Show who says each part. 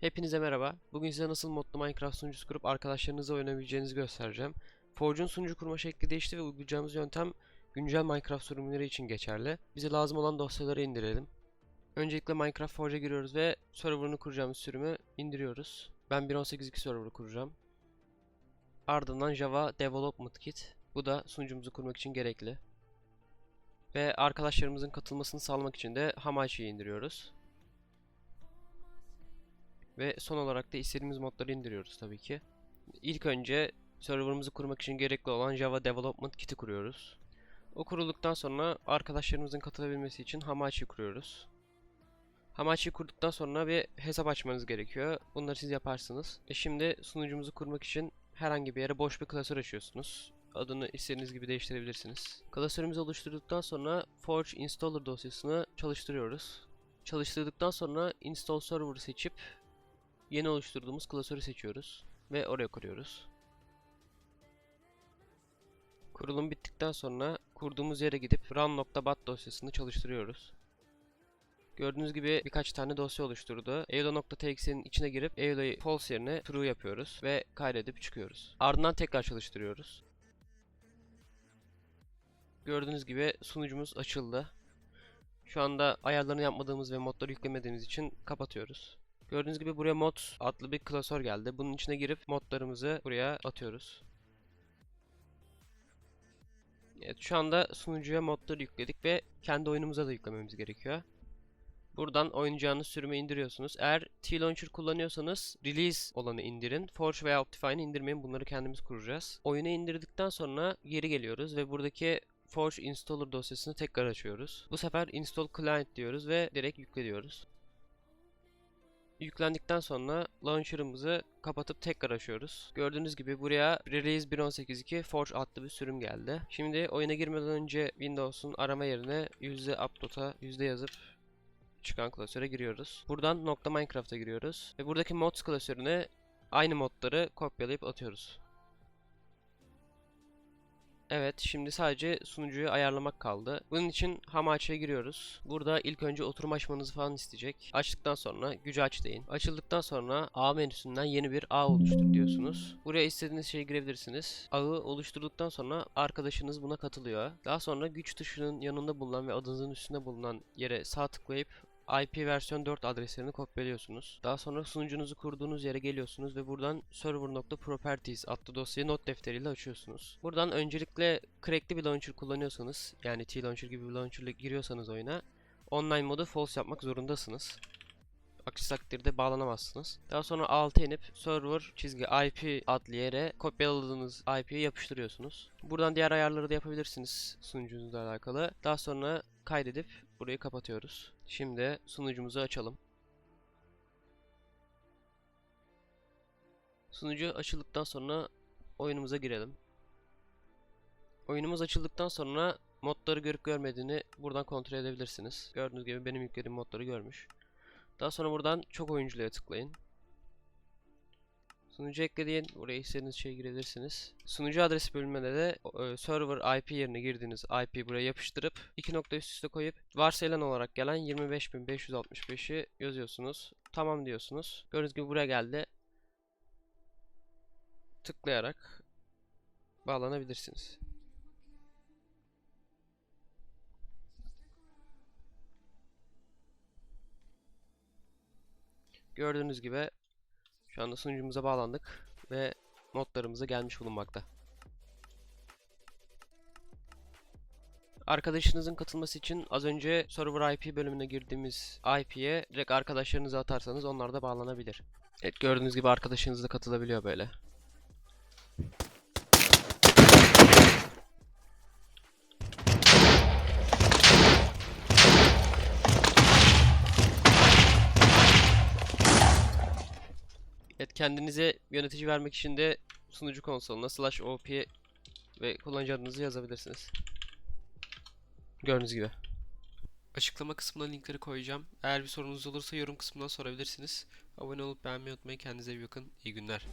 Speaker 1: Hepinize merhaba. Bugün size nasıl modlu Minecraft sunucusu kurup arkadaşlarınızla oynayabileceğinizi göstereceğim. Forge'un sunucu kurma şekli değişti ve uygulayacağımız yöntem güncel Minecraft sürümleri için geçerli. Bize lazım olan dosyaları indirelim. Öncelikle Minecraft Forge'a giriyoruz ve server'ını kuracağımız sürümü indiriyoruz. Ben 1.18.2 server'ı kuracağım. Ardından Java Development Kit. Bu da sunucumuzu kurmak için gerekli. Ve arkadaşlarımızın katılmasını sağlamak için de Hamachi'yi indiriyoruz. Ve son olarak da istediğimiz modları indiriyoruz tabii ki. İlk önce serverımızı kurmak için gerekli olan Java Development Kit'i kuruyoruz. O kurulduktan sonra arkadaşlarımızın katılabilmesi için Hamachi kuruyoruz. Hamachi'yi kurduktan sonra bir hesap açmanız gerekiyor. Bunları siz yaparsınız. E şimdi sunucumuzu kurmak için herhangi bir yere boş bir klasör açıyorsunuz. Adını istediğiniz gibi değiştirebilirsiniz. Klasörümüzü oluşturduktan sonra Forge Installer dosyasını çalıştırıyoruz. Çalıştırdıktan sonra Install Server seçip yeni oluşturduğumuz klasörü seçiyoruz ve oraya kuruyoruz. Kurulum bittikten sonra kurduğumuz yere gidip run.bat dosyasını çalıştırıyoruz. Gördüğünüz gibi birkaç tane dosya oluşturdu. Eula.txt'nin içine girip Eula'yı false yerine true yapıyoruz ve kaydedip çıkıyoruz. Ardından tekrar çalıştırıyoruz. Gördüğünüz gibi sunucumuz açıldı. Şu anda ayarlarını yapmadığımız ve modları yüklemediğimiz için kapatıyoruz. Gördüğünüz gibi buraya mod adlı bir klasör geldi. Bunun içine girip modlarımızı buraya atıyoruz. Evet şu anda sunucuya modları yükledik ve kendi oyunumuza da yüklememiz gerekiyor. Buradan oynayacağınız sürümü indiriyorsunuz. Eğer T-Launcher kullanıyorsanız Release olanı indirin. Forge veya Optifine'i indirmeyin. Bunları kendimiz kuracağız. Oyunu indirdikten sonra geri geliyoruz ve buradaki Forge Installer dosyasını tekrar açıyoruz. Bu sefer Install Client diyoruz ve direkt yükle diyoruz. Yüklendikten sonra launcher'ımızı kapatıp tekrar açıyoruz. Gördüğünüz gibi buraya Release 1.18.2 Forge adlı bir sürüm geldi. Şimdi oyuna girmeden önce Windows'un arama yerine yüzde Evet, şimdi sadece sunucuyu ayarlamak kaldı. Bunun için Hamachi'ye giriyoruz. Burada ilk önce oturum açmanızı falan isteyecek. Açtıktan sonra gücü aç deyin. Açıldıktan sonra A menüsünden yeni bir ağ oluştur diyorsunuz. Buraya istediğiniz şeyi girebilirsiniz. Ağı oluşturduktan sonra arkadaşınız buna katılıyor. Daha sonra güç tuşunun yanında bulunan ve adınızın üstünde bulunan yere sağ tıklayıp IP versiyon 4 adreslerini kopyalıyorsunuz. Daha sonra sunucunuzu kurduğunuz yere geliyorsunuz ve buradan server.properties adlı dosyayı not defteriyle açıyorsunuz. Buradan öncelikle crackli bir launcher kullanıyorsanız yani T-Launcher gibi bir launcher giriyorsanız oyuna online modu false yapmak zorundasınız. Aksi takdirde bağlanamazsınız. Daha sonra alta inip server çizgi IP adlı yere kopyaladığınız IP'yi yapıştırıyorsunuz. Buradan diğer ayarları da yapabilirsiniz sunucunuzla alakalı. Daha sonra kaydedip burayı kapatıyoruz. Şimdi sunucumuzu açalım. Sunucu açıldıktan sonra oyunumuza girelim. Oyunumuz açıldıktan sonra modları görüp görmediğini buradan kontrol edebilirsiniz. Gördüğünüz gibi benim yüklediğim modları görmüş. Daha sonra buradan çok oyuncuya tıklayın. Sunucu eklediğin buraya istediğiniz şeye girebilirsiniz. Sunucu adresi bölümünde de e, server IP yerine girdiğiniz IP buraya yapıştırıp iki nokta üst üste koyup varsayılan olarak gelen 25565'i yazıyorsunuz. Tamam diyorsunuz. Gördüğünüz gibi buraya geldi. Tıklayarak bağlanabilirsiniz. Gördüğünüz gibi şu anda sunucumuza bağlandık ve modlarımıza gelmiş bulunmakta. Arkadaşınızın katılması için az önce server IP bölümüne girdiğimiz IP'ye direkt arkadaşlarınızı atarsanız onlar da bağlanabilir. Evet gördüğünüz gibi arkadaşınız da katılabiliyor böyle. Evet kendinize yönetici vermek için de sunucu konsoluna slash op ve kullanıcı adınızı yazabilirsiniz. Gördüğünüz gibi. Açıklama kısmına linkleri koyacağım. Eğer bir sorunuz olursa yorum kısmından sorabilirsiniz. Abone olup beğenmeyi unutmayın. Kendinize iyi bakın. İyi günler.